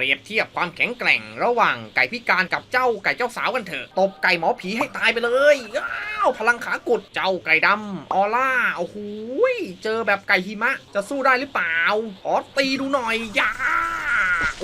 เปรียบเทียบความแข็งแกร่งระหว่างไก่พิการกับเจ้าไก่เจ้าสาวกันเถอะ ตบไก่หมอผีให้ตายไปเลยอ้าวพลังขากุดเจ้าไก่ดำออล่าโอ้โหเจอแบบไก่หิมะจะสู้ได้หรือเปล่าขอตีดูหน่อยยา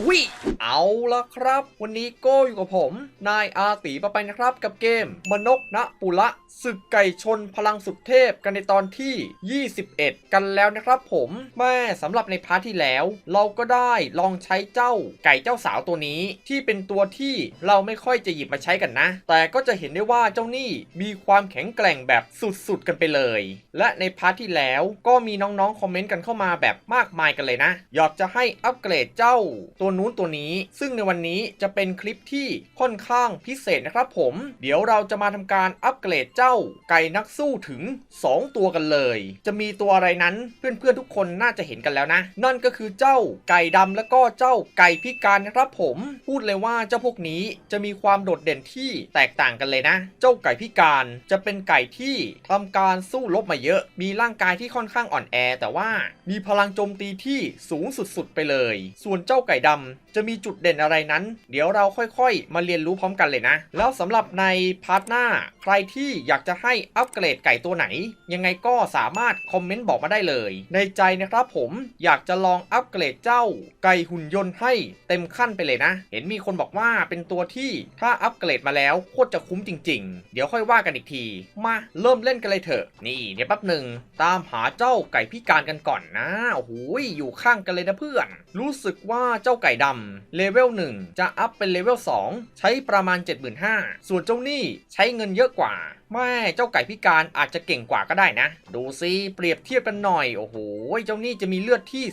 อุ้ยเอาละครับ วันนี้โก้อยู่กับผม นายอาตีปะไปนะครับ กับเกม มนกณปุระศึกไก่ชนพลังสุดเทพกันในตอนที่ 21 กันแล้วนะครับผมแม่สำหรับในพาร์ทที่แล้ว เราก็ได้ลองใช้เจ้าไก่เจ้าสาวตัวนี้ ที่เป็นตัวที่เราไม่ค่อยจะหยิบมาใช้กันนะ แต่ก็จะเห็นได้ว่าเจ้านี่มีความแข็งแกร่งแบบสุดๆกันไปเลย และในพาร์ทที่แล้วก็มีน้องๆคอมเมนต์กันเข้ามาแบบมากมายกันเลยนะอยากจะให้อัปเกรดเจ้าตัวนู้นตัวนี้ ซึ่งในวันนี้จะเป็นคลิปที่ค่อนข้างพิเศษนะครับผม เดี๋ยวเราจะมาทำการอัปเกรดเจ้าไก่นักสู้ถึง 2 ตัวกันเลย จะมีตัวอะไรนั้นเพื่อนๆทุกคนน่าจะเห็นกันแล้วนะ นั่นก็คือเจ้าไก่ดำและก็เจ้าไก่พิการนะครับผม พูดเลยว่าเจ้าพวกนี้จะมีความโดดเด่นที่แตกต่างกันเลยนะ เจ้าไก่พิการจะเป็นไก่ที่ทำการสู้รบมาเยอะ มีร่างกายที่ค่อนข้างอ่อนแอ แต่ว่ามีพลังโจมตีที่สูงสุดๆไปเลย ส่วนเจ้าไก่ดำจะมีจุดเด่นอะไรนั้น เดี๋ยวเราค่อยๆ มาเรียนรู้พร้อมกันเลยนะ แล้วสำหรับในพาร์ทหน้า ใครที่อยากจะให้อัปเกรดไก่ตัวไหน ยังไงก็สามารถคอมเมนต์บอกมาได้เลย ในใจนะครับผมอยากจะลองอัปเกรดเจ้า ไก่หุ่นยนต์ให้เต็มขั้นไปเลยนะ เห็นมีคนบอกว่าเป็นตัวที่ถ้าอัปเกรดมาแล้วโคตรจะคุ้มจริง ๆ เดี๋ยวค่อยว่ากันอีกที มาเริ่มเล่นกันเลยเถอะ นี่เดี๋ยวแป๊บหนึ่งตามหาเจ้าไก่พิการกันก่อนนะโอ้โหอยู่ข้างกันเลยนะเพื่อน รู้สึกว่าเจ้าไก่ดำเลเวล1 จะอัพเป็นเลเวล2 ใช้ประมาณ 75,000 ส่วนเจ้านี่ใช้เงินเยอะกว่า แม่เจ้าไก่พิการอาจจะเก่งกว่าก็ได้นะ ดูซิเปรียบเทียบกันหน่อย โอ้โห เจ้านี่จะมีเลือดที่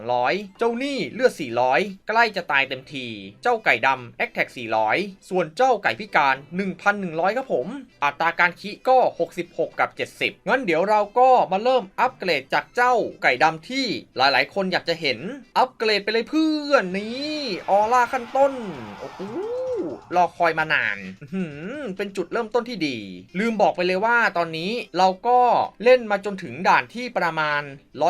2,200 เจ้านี่เลือด 400 ใกล้จะตายเต็มที เจ้าไก่ดำแอคแท็ก400 ส่วนเจ้าไก่พิการ 1,100 ครับผม อัตราการคิก็ 66 กับ 70 งั้นเดี๋ยวเราก็มาเริ่มอัปเกรดจากเจ้าไก่ดำที่หลายๆ คนอยากจะเห็น อัปเกรรดไปเลยเพื่อนนี่ออร่าขั้นต้นโอ้โหรอคอยมานานหือเป็นจุดเริ่มต้นที่ดี ลืมบอกไปเลยว่าตอนนี้เราก็เล่นมาจนถึงด่านที่ประมาณ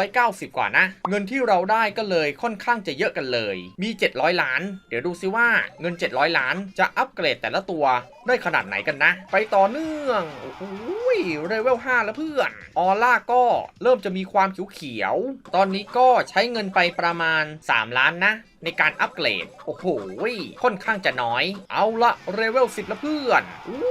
190 กว่านะ เงินที่เราได้ก็เลยค่อนข้างจะเยอะกันเลย มี 700 ล้าน เดี๋ยวดูซิว่าเงิน 700 ล้าน จะอัปเกรดแต่ละตัวได้ขนาดไหนกันนะ ไปต่อเนื่องโอ้โห เลเวล5แล้วเพื่อน ออร่าก็เริ่มจะมีความเขียวๆ ตอนนี้ก็ใช้เงินไปประมาณ 3 ล้านนะ ในการอัปเกรด โอ้โห ค่อนข้างจะน้อย เอาละเลเวล10แล้วเพื่อนอู้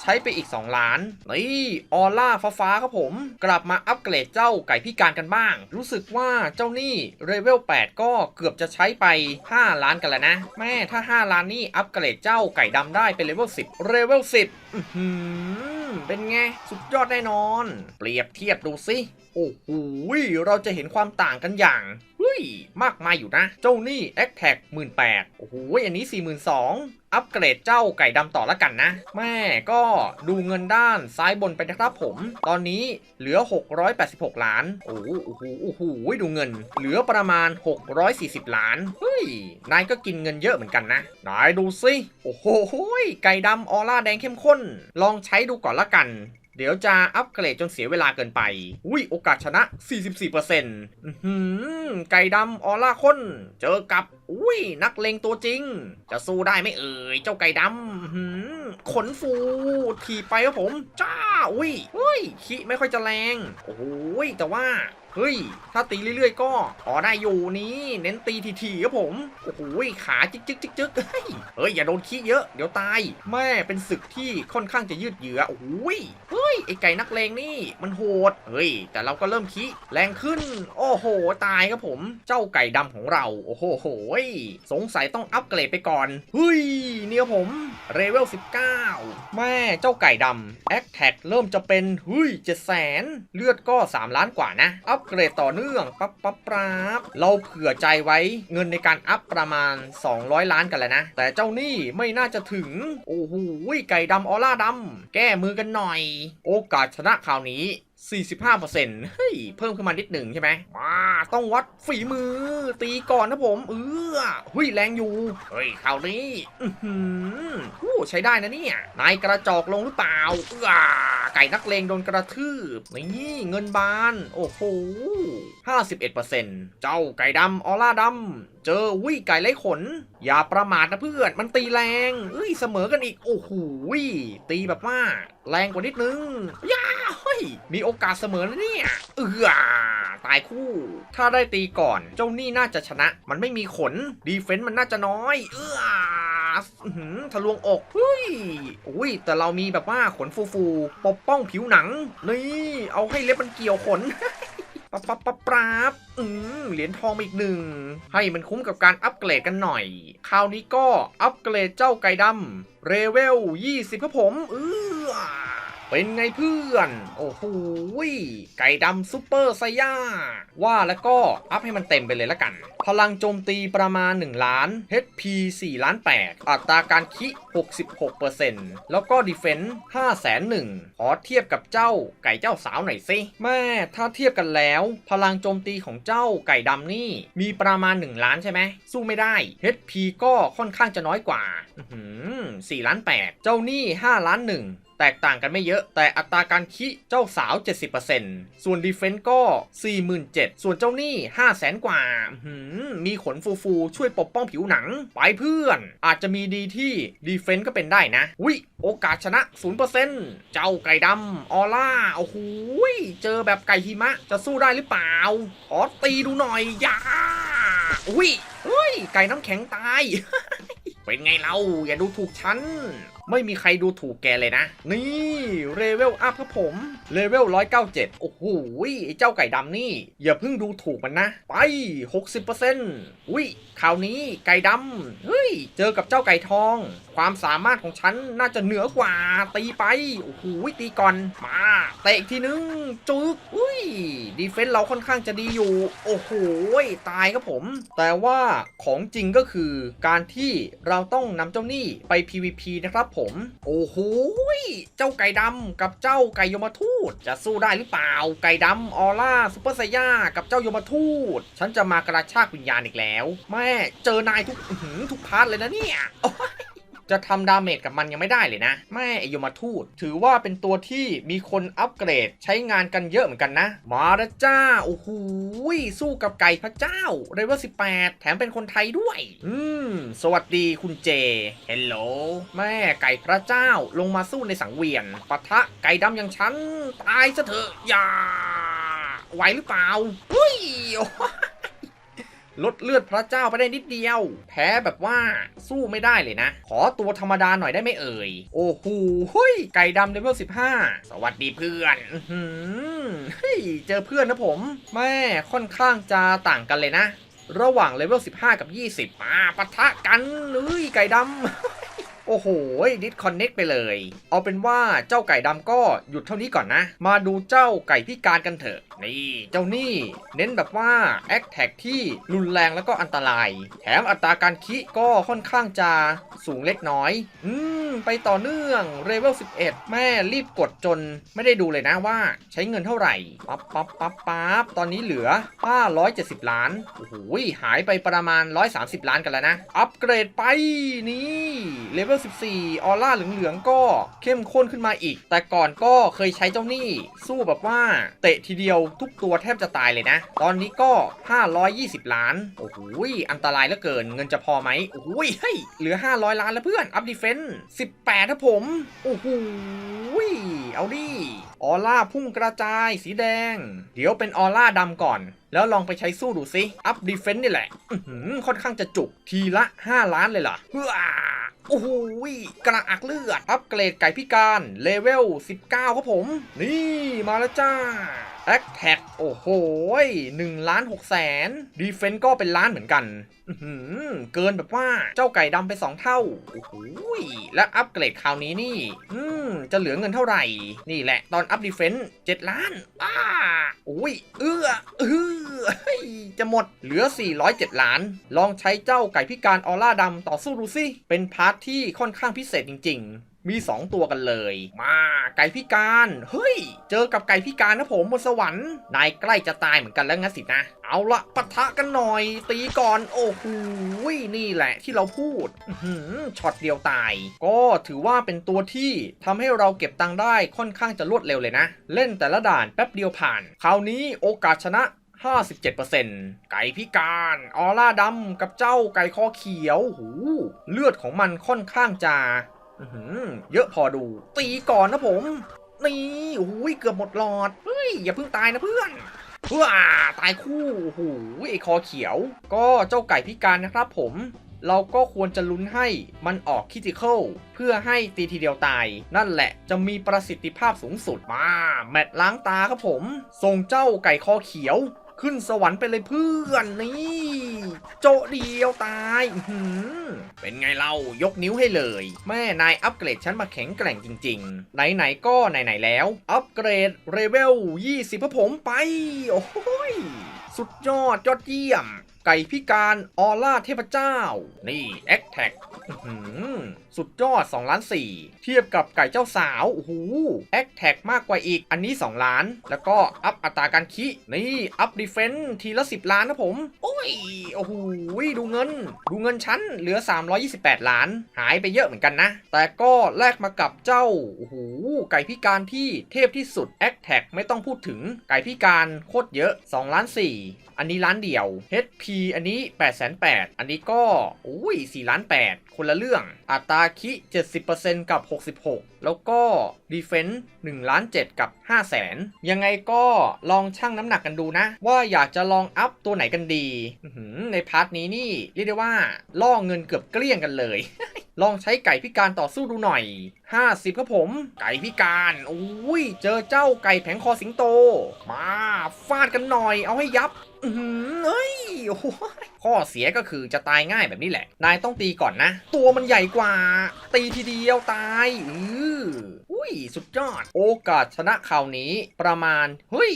ใช้ไปอีก 2 ล้าน นี่ออร่าฟ้าๆครับผม กลับมาอัปเกรดเจ้าไก่พิการกันบ้าง รู้สึกว่าเจ้านี่เลเวล8 ก็เกือบจะใช้ไป 5 ล้านกันแล้วนะ แม่ถ้า 5 ล้านนี่อัปเกรดเจ้าไก่ดำได้เป็นเลเวล10เลเวล10อื้อหือ เป็นไง สุดยอดแน่นอน เปรียบเทียบดูสิ โอ้โห เราจะเห็นความต่างกันอย่าง ฮ้ย มากมายอยู่นะ เจ้านี่ a c t a c 18,000โอ้โห อันนี้42,000อัปเกรดเจ้าไก่ดำต่อละกันนะ แม่ก็ดูเงินด้านซ้ายบนไปนะครับผม ตอนนี้เหลือ 686 ล้านโอ้โหโอ้โหโอ้โหดูเงิน เหลือประมาณ 640 ล้าน เฮ้ย นายก็กินเงินเยอะเหมือนกันนะ นายดูสิ โอ้โห ไก่ดำออร่าแดงเข้มข้น ลองใช้ดูก่อนละกัน เดี๋ยวจะอัปเกรดจนเสียเวลาเกินไป อุ้ยโอกาสชนะ 44%อื้อหือไก่ดำออร่าข้น เจอกับอุ้ยนักเลงตัวจริง จะสู้ได้ไหมเอ่ยเจ้าไก่ดำหือขนฟูถีไปครับผมจ้าอุ้ยเฮ้ยขี้ไม่ค่อยจะแรงโอ้โหยแต่ว่าเฮ้ย ถ้าตีเรื่อยๆ ก็พอได้อยู่นี่เน้นตีทีๆครับผม โอ้โหขาจิกจิกจิกจิกเฮ้ยเฮ้ย อย่าโดนขี้เยอะ เดี๋ยวตาย แม่เป็นศึกที่ค่อนข้างจะยืดเยื้อ โอ้โหยเฮ้ย ไอไก่นักเลงนี่ มันโหด เฮ้ย แต่เราก็เริ่มขี้แรงขึ้น โอ้โห ตายครับผม เจ้าไก่ดำของเรา โอ้โหโหยสงสัยต้องอัปเกรดไปก่อน เฮ้ย เนี่ยผมเรเวล 19 แม่เจ้าไก่ดำแอคแท็กเริ่มจะเป็นเฮ้ยเจ็ดแสนเลือดก็ 3 ล้านกว่านะ อัปเกรดต่อเนื่อง ปั๊บปั๊บปั๊บเราเผื่อใจไว้เงินในการอัพประมาณ 200 ล้านกันแล้วนะ แต่เจ้านี่ไม่น่าจะถึง โอ้โหไก่ดำออร่าดำแก้มือกันหน่อย โอกาสชนะคราวนี้ 45%เฮ้ย เพิ่มขึ้นมานิดหนึ่งใช่ไหมมาต้องวัดฝีมือ ตีก่อนนะผม เออเฮ้ย แรงอยู่ เฮ้ยคราวนี้ อือหืออู้ใช้ได้นะเนี่ย นายกระจอกลงหรือเปล่าเออไก่นักเลงโดนกระทืบ นี่ เงินบาน โอ้โห51%เจ้าไก่ดำออร่าดำ เจอวิไก่ไร้ขน อย่าประมาทนะเพื่อน มันตีแรง เอ้ย เสมอกันอีก โอ้โหตีแบบว่า แรงกว่านิดนึงย่า มีโอกาสเสมอแล้วเนี่ย เอือตายคู่ ถ้าได้ตีก่อน เจ้านี่น่าจะชนะ มันไม่มีขน ดีเฟนต์มันน่าจะน้อย เอือทะลวงอกเฮ้ยอุ้ย แต่เรามีแบบว่าขนฟูๆปกป้องผิวหนัง นี่ เอาให้เล็บมันเกี่ยวขนปับปับปับปราบอืมเหรียญทองอีกหนึ่ง ให้มันคุ้มกับการอัปเกรดกันหน่อย คราวนี้ก็อัปเกรดเจ้าไก่ดำเรเวล 20 ครับผมออ เป็นไงเพื่อน โอ้โหไก่ดำซูเปอร์ไซย่า ว่าแล้วก็อัพให้มันเต็มไปเลยละกัน พลังโจมตีประมาณ 1 ล้าน HP 4 ล้าน 8 อัตราการคิ 66%แล้วก็ Defense 5 0 0 0 0ขอเทียบกับเจ้าไก่เจ้าสาวหน่อยสิแม่ถ้าเทียบกันแล้ว พลังโจมตีของเจ้าไก่ดำนี่ มีประมาณ 1 ล้านใช่ไหม สู้ไม่ได้ HP ก็ค่อนข้างจะน้อยกว่าอื้อหือ4ล้าน8เจ้านี่5ล้าน1 แตกต่างกันไม่เยอะ แต่อัตราการคิเจ้าสาว 70%ส่วนดีเฟนต์ก็ 47,000ส่วนเจ้าหนี่5 0 0แสนกว่า มีขนฟูๆ ช่วยปกป้องผิวหนัง ไปเพื่อน อาจจะมีดีที่ดีเฟนต์ก็เป็นได้นะ วิโอกาสชนะ 0%เจ้าไก่ดำออร่า โอ้โหเจอแบบไก่หิมะ จะสู้ได้หรือเปล่าขอตีดูหน่อย ยาอุ้ยเฮ้ย ไก่น้ำแข็งตาย เป็นไงเราอย่าดูถูกฉัน ไม่มีใครดูถูกแกเลยนะ นี่เลเวลอัพครับผมเลเวล197 โอ้โหไอ้เจ้าไก่ดำนี่ อย่าเพิ่งดูถูกมันนะ ไป 60%อุ้ยคราวนี้ไก่ดำเฮ้ย เจอกับเจ้าไก่ทอง ความสามารถของฉันน่าจะเหนือกว่าตีไป โอ้โหตีก่อน มาเตะอีกทีนึงจึกอุ้ย ดีเฟนส์เราค่อนข้างจะดีอยู่ โอ้โหตายครับผม แต่ว่าของจริงก็คือการที่เราต้องนำเจ้าหนี้ไป PVP นะครับผม โอ้โหเจ้าไก่ดำกับเจ้าไก่ยมทูต จะสู้ได้หรือเปล่า ไก่ดำออร่าซุปเปอร์ไซย่ากับเจ้ายมทูต ฉันจะมากระชากวิญญาณอีกแล้ว แม่เจอนายทุกทุกพาร์ทเลยนะเนี่ย จะทำดาเมจกับมันยังไม่ได้เลยนะ แม่ไอยมาทูตถือว่าเป็นตัวที่มีคนอัปเกรดใช้งานกันเยอะเหมือนกันนะ มาแล้วจ้า โอ้โหสู้กับไก่พระเจ้าเรเวล18แถมเป็นคนไทยด้วย อืม สวัสดีคุณเจเฮลโหลแม่ไก่พระเจ้าลงมาสู้ในสังเวียนปะทะไก่ดำอย่างฉัน ตายซะเถอะอย่าไหวหรือเปล่าเฮ้ย ลดเลือดพระเจ้าไปได้นิดเดียว แพ้แบบว่าสู้ไม่ได้เลยนะ ขอตัวธรรมดาหน่อยได้ไหมเอ่ย โอ้โหเฮ้ยไก่ดำเลเวล15 สวัสดีเพื่อนอื้อหือเฮ้ยเจอเพื่อนนะผม แม่ค่อนข้างจะต่างกันเลยนะ ระหว่างเลเวล15 กับ 20มาปะทะกันเลยไก่ดำ โอ้โหดิสคอนเน็กไปเลย เอาเป็นว่าเจ้าไก่ดำก็หยุดเท่านี้ก่อนนะ มาดูเจ้าไก่พิการกันเถอะ นี่ เจ้านี่ เน้นแบบว่าแอคแท็กที่รุนแรงแล้วก็อันตราย แถมอัตราการคิก็ค่อนข้างจะสูงเล็กน้อย อืม ไปต่อเนื่องเรเวล11 แม่รีบกดจนไม่ได้ดูเลยนะว่าใช้เงินเท่าไหร่ ปั๊บปั๊บปั๊บปั๊บตอนนี้เหลือ 570 ล้าน โอ้โหหายไปประมาณ 130 ล้านกันแล้วนะ อัปเกรดไปนี่เลเวล14 ออร่าเหลืองๆก็เข้มข้นขึ้นมาอีก แต่ก่อนก็เคยใช้เจ้าหนี้สู้แบบว่าเตะทีเดียวทุกตัวแทบจะตายเลยนะ ตอนนี้ก็ 520 ล้าน โอ้โหอันตรายเหลือเกิน เงินจะพอไหมโอ้โหเฮ้ยเหลือ 500 ล้านแล้วเพื่อน อัพดีเฟนส์18ครับผม โอ้โหเอาดิออร่าพุ่งกระจายสีแดง เดี๋ยวเป็นออร่าดำก่อน แล้วลองไปใช้สู้ดูซิ อัพดีเฟนส์นี่แหละค่อนข้างจะจุกทีละ 5 ล้านเลยเหรอเฮ้อ โอ้โหกระอักเลือด อัปเกรดไก่พิการ เลเวล 19 ครับผม นี่มาแล้วจ้าแอคแท็กโอ้โห1ล้าน6แสนดีเฟนต์ก็เป็นล้านเหมือนกันเกินแบบว่าเจ้าไก่ดำไป 2 เท่า โอ้โหและอัปเกรดคราวนี้นี่ อืม จะเหลือเงินเท่าไหร่ นี่แหละตอนอัพดีเฟนต์7ล้านอ้าโอ้ย เอื้อเอื้อ จะหมดเหลือ 407 ล้าน ลองใช้เจ้าไก่พิการออร่าดำต่อสู้ดูสิเป็นพาร์ทที่ค่อนข้างพิเศษจริง ๆ มี 2 ตัวกันเลย มาไก่พิการ เฮ้ย เจอกับไก่พิการนะผมบนสวรรค์ นายใกล้จะตายเหมือนกันแล้วงั้นสินะ เอาละปะทะกันหน่อย ตีก่อน โอ้โห นี่แหละที่เราพูดช็อตเดียวตาย ก็ถือว่าเป็นตัวที่ทำให้เราเก็บตังค์ได้ค่อนข้างจะรวดเร็วเลยนะ เล่นแต่ละด่านแป๊บเดียวผ่าน คราวนี้โอกาสชนะ 57%ไก่พิการออร่าดำกับเจ้าไก่คอเขียวหูเลือดของมันค่อนข้างจะเยอะพอดู ตีก่อนนะผม นี่โอ้ยเกือบหมดหลอด เฮ้ย อย่าเพิ่งตายนะเพื่อนเพื่อตายคู่โอ้โหไอคอเขียว ก็เจ้าไก่พิการนะครับผมเราก็ควรจะลุ้นให้มันออกคิติเคอลเพื่อให้ตีทีเดียวตาย นั่นแหละจะมีประสิทธิภาพสูงสุดมา แมตช์ล้างตาครับผม ส่งเจ้าไก่คอเขียว ขึ้นสวรรค์ไปเลยเพื่อนนี่โจเดียวตายหืมเป็นไงเล่ายกนิ้วให้เลย แม่นายอัปเกรดฉันมาแข็งแกร่งจริง ๆ ไหนๆก็ไหนๆแล้ว อัปเกรดเรเวล20พระผมไป โอ้โหยสุดยอดยอดเยี่ยม ไก่พิการออร่าเทพเจ้า นี่แอคแท็กสุดยอด 2 ล้าน 4 เทียบกับไก่เจ้าสาวโอ้โหแอคแท็กมากกว่าอีกอันนี้ 2 ล้าน แล้วก็อัพอัตราการคินี่อัพดีเฟนต์ทีละ 10 ล้านนะผม โอ้ยโอ้โหดูเงิน ดูเงินชั้นเหลือ 328 ล้าน หายไปเยอะเหมือนกันนะ แต่ก็แลกมากับเจ้าโอ้โหไก่พิการที่เทพที่สุดแอคแท็กไม่ต้องพูดถึงไก่พิการโคตรเยอะ 2 ล้าน 4 อันนี้ล้านเดียว HP อันนี้8 8 0 0อันนี้ก็อุ้ย4ล้าน8คนละเรื่อง อัตราคิ 70%กับ 66 แล้วก็ Defense 1ล้าน7กับ 5 0 0แสนยังไงก็ลองชั่งน้ำหนักกันดูนะ ว่าอยากจะลองอัพตัวไหนกันดีในพาร์ทนี้นี่เรียกได้ว่าล่อเงินเกือบเกลี้ยงกันเลย ลองใช้ไก่พิการต่อสู้ดูหน่อย 50ครับผม ไก่พิการอุ้ยเจอเจ้าไก่แผงคอสิงโต มาฟาดกันหน่อย เอาให้ยับ เฮ้ยโอ้โหข้อเสียก็คือจะตายง่ายแบบนี้แหละ นายต้องตีก่อนนะ ตัวมันใหญ่กว่า ตีทีเดียวตาย อืออุ้ย สุดยอด โอกาสชนะคราวนี้ประมาณ เฮ้ย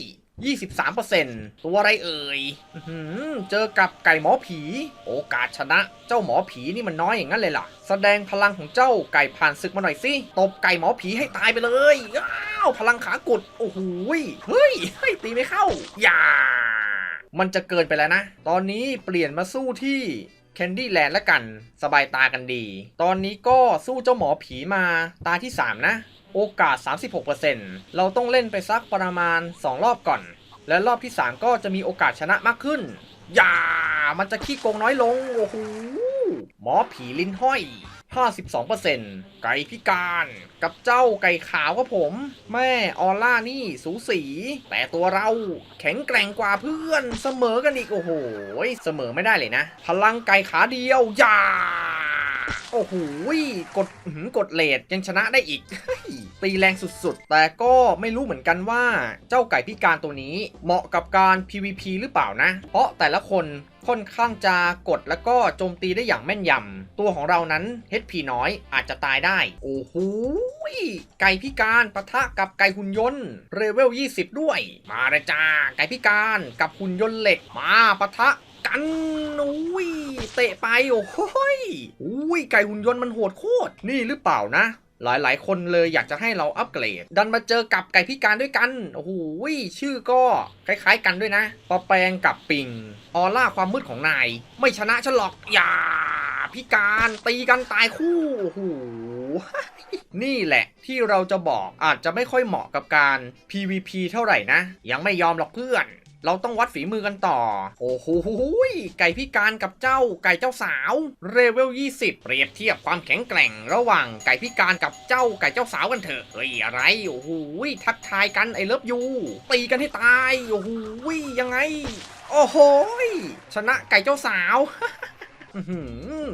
23%ตัวอะไรเอ่ยอื้อหือเจอกับไก่หมอผี โอกาสชนะ เจ้าหมอผีนี่มันน้อยอย่างนั้นเลยล่ะ แสดงพลังของเจ้าไก่ผ่านศึกมาหน่อยสิ ตบไก่หมอผีให้ตายไปเลย อ้าว พลังขากุด โอ้โห เฮ้ย เฮ้ย ตีไม่เข้า อย่า มันจะเกินไปแล้วนะ ตอนนี้เปลี่ยนมาสู้ที่แคนดี้แลนด์ละกัน สบายตากันดี ตอนนี้ก็สู้เจ้าหมอผีมาตาที่ 3 นะ โอกาส 36%เราต้องเล่นไปสักประมาณ 2 รอบก่อน และรอบที่ 3 ก็จะมีโอกาสชนะมากขึ้น อย่า มันจะขี้โกงน้อยลง โอ้โห หมอผีลิ้นห้อย 52%ไก่พิการกับเจ้าไก่ขาวครับผม แม่ออล่านี่สูสี แต่ตัวเราแข็งแกร่งกว่าเพื่อนเสมอกันอีก โอ้โห เสมอไม่ได้เลยนะ พลังไก่ขาเดียว อย่า โอ้โหกดหือกดเลดยังชนะได้อีก ตีแรงสุดๆ แต่ก็ไม่รู้เหมือนกันว่าเจ้าไก่พิการตัวนี้เหมาะกับการ PVP หรือเปล่านะ เพราะแต่ละคนค่อนข้างจะกดแล้วก็โจมตีได้อย่างแม่นยำ ตัวของเรานั้น HP น้อยอาจจะตายได้ โอ้โหไก่พิการปะทะกับไก่หุ่นยนต์เลเวล 20 ด้วย มาเลยจ้า ไก่พิการกับหุ่นยนต์เหล็กมาปะทะ กันอุ้ยเตะไปโอ้โหยอุ้ยไก่หุ่นยนต์มันโหดโคตร นี่หรือเปล่านะ หลายๆ คนเลยอยากจะให้เราอัปเกรด ดันมาเจอกับไก่พิการด้วยกัน โอ้โหชื่อก็คล้ายๆกันด้วยนะปอแปลงกับปิง ออร่าความมืดของนาย ไม่ชนะฉันหรอกอย่าพิการตีกันตายคู่โอ้โหนี่แหละที่เราจะบอกอาจจะไม่ค่อยเหมาะกับการ PVP เท่าไหร่นะ ยังไม่ยอมหรอกเพื่อน เราต้องวัดฝีมือกันต่อ โอ้โหไก่พิการกับเจ้าไก่เจ้าสาว เรเวล 20 เปรียบเทียบความแข็งแกร่ง ระหว่างไก่พิการกับเจ้าไก่เจ้าสาวกันเถอะเฮ้ยอะไร โอ้โหทักทายกันไอเลิฟยูตีกันให้ตาย โอ้โหยังไง โอ้โหชนะไก่เจ้าสาว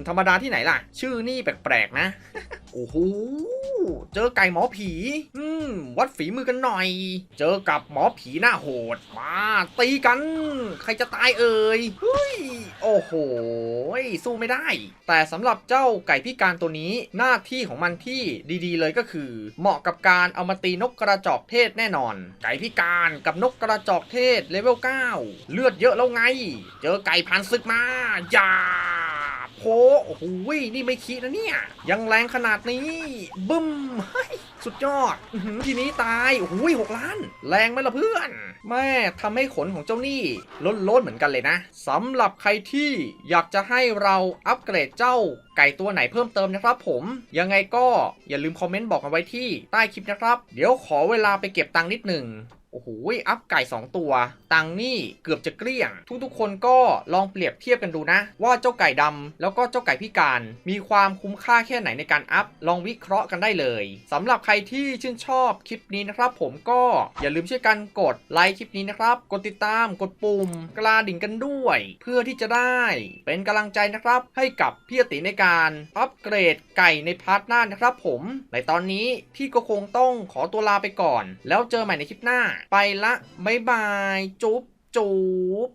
ธรรมดาที่ไหนล่ะ ชื่อนี่แปลกๆนะโอ้โห เจอไก่หมอผี อืม วัดฝีมือกันหน่อย เจอกับหมอผีหน้าโหด มา ตีกัน ใครจะตายเอ่ยเฮ้ย โอ้โห สู้ไม่ได้ แต่สำหรับเจ้าไก่พิการตัวนี้ หน้าที่ของมันที่ดีๆเลยก็คือ เหมาะกับการเอามาตีนกกระจอกเทศแน่นอน ไก่พิการกับนกกระจอกเทศเลเวล9 เลือดเยอะแล้วไง เจอไก่พันศึกมา อย่า โพโอ้โหนี่ไม่คิดนะเนี่ย ยังแรงขนาดนี้บึ้มเฮ้ยสุดยอดทีนี้ตายโอ้โหหกล้าน แรงไหมล่ะเพื่อน แม่ทำให้ขนของเจ้านี่ล้นล้นเหมือนกันเลยนะสำหรับใครที่อยากจะให้เราอัปเกรดเจ้าไก่ตัวไหนเพิ่มเติมนะครับผม ยังไงก็อย่าลืมคอมเมนต์บอกกันไว้ที่ใต้คลิปนะครับ เดี๋ยวขอเวลาไปเก็บตังค์นิดหนึ่ง อ้โหอัพไก่ 2 ตัว ตังนี่เกือบจะเกลี้ยง ทุกๆ คนก็ลองเปรียบเทียบกันดูนะ ว่าเจ้าไก่ดำแล้วก็เจ้าไก่พิการ มีความคุ้มค่าแค่ไหนในการอัพ ลองวิเคราะห์กันได้เลยสำหรับใครที่ชื่นชอบคลิปนี้นะครับ ผมก็อย่าลืมช่วยกันกดไลค์คลิปนี้นะครับ กดติดตามกดปุ่ม กระดิ่งกันด้วย เพื่อที่จะได้เป็นกำลังใจนะครับ ให้กับพี่ติในการอัปเกรดไก่ในพาร์ทหน้านะครับ ผมในตอนนี้พี่ก็คงต้องขอตัวลาไปก่อน แล้วเจอใหม่ในคลิปหน้าไปละบ๊ายบาย จุ๊บจุ๊บ